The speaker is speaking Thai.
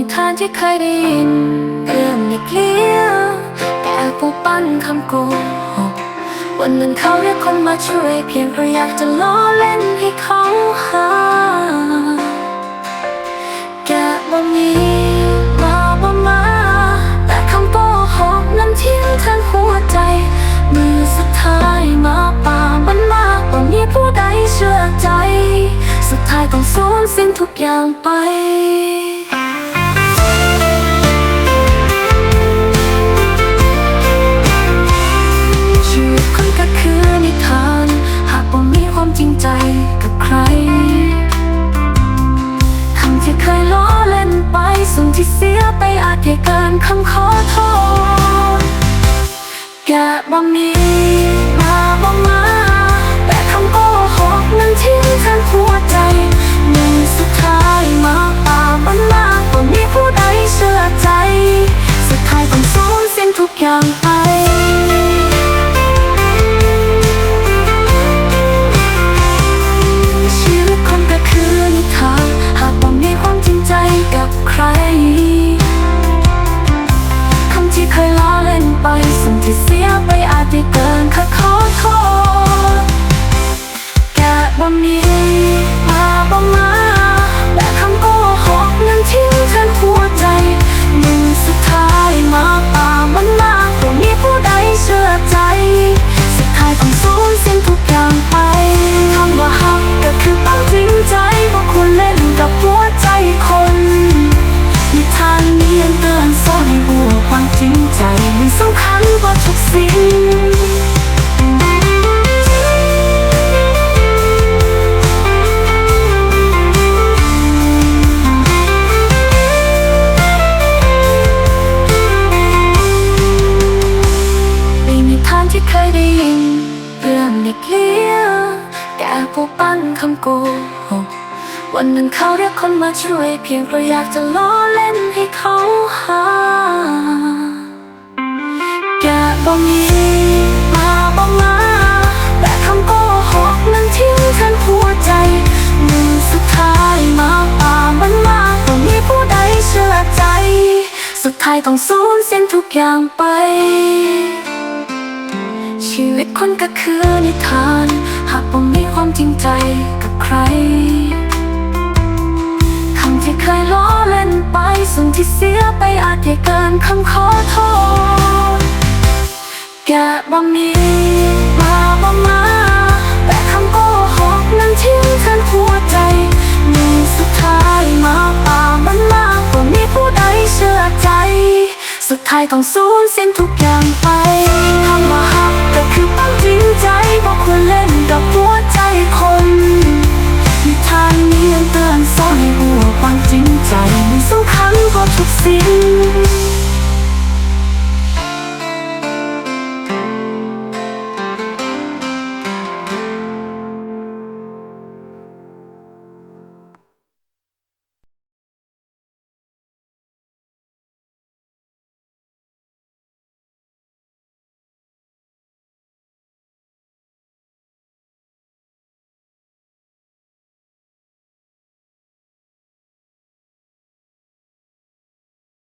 นิทานที่เคยได้ยินเรื่องเด็กลี้ยงแต่ผู้ปั้นคำโกหกวันนั้นเขาเรียกคนมาช่วยเพียงเพราะอยากจะล้อเล่นให้เขาหาแกะบ่มีมาบ่มา แต่คำโกหกนั้นทิ้งทั้งหัวใจ มือสุดท้ายมาป่ามันมากบ่มีผู้ใดเชื่อใจ สุดท้ายต้องสูญสิ้นทุกอย่างไป ไปอาจจะเกินคำขอโทษแกะบ่มีมาบ่มา แต่คำโกหกนั้นทิ้งทั้งหัวใจหนึ่งสุดท้ายมาป่ามันมากบ่มีผู้ใดเชื่อใจ สุดท้ายต้องสูญสิ้นทุกอย่าง เคยได้ยินเรื่องเด็กเลี้ยงแกผู้ปั้นคำโกหกวันหนึ่งเขาเรียกคนมาช่วย เพียงเพราะอยากจะล้อเล่นให้เขาหาแกบ่มีมาบ่มาแต่คำโกหกนั้นทิ้งทั้งหัวใจหนึ่งสุดท้ายมาป่ามันมากบ่มีผู้ใดเชื่อใจ สุดท้ายต้องสูญเสิ้นทุกอย่างไป ตคนก็คือนิทาน หากบ่มีความจริงใจกับใคร คำที่เคยล้อเล่นไป ส่วนที่เสียไปอาจจะเกินคำขอโทษ แกบ่มีมาบ่มา แต่คำโกหกนั้นทิ้งทั้งหัวใจหนึ่งสุดท้ายมาป่ามันมากบ่ามีผู้ใดเชื่อใจ สุดท้ายต้องสูญเสิ้นทุกอย่างไป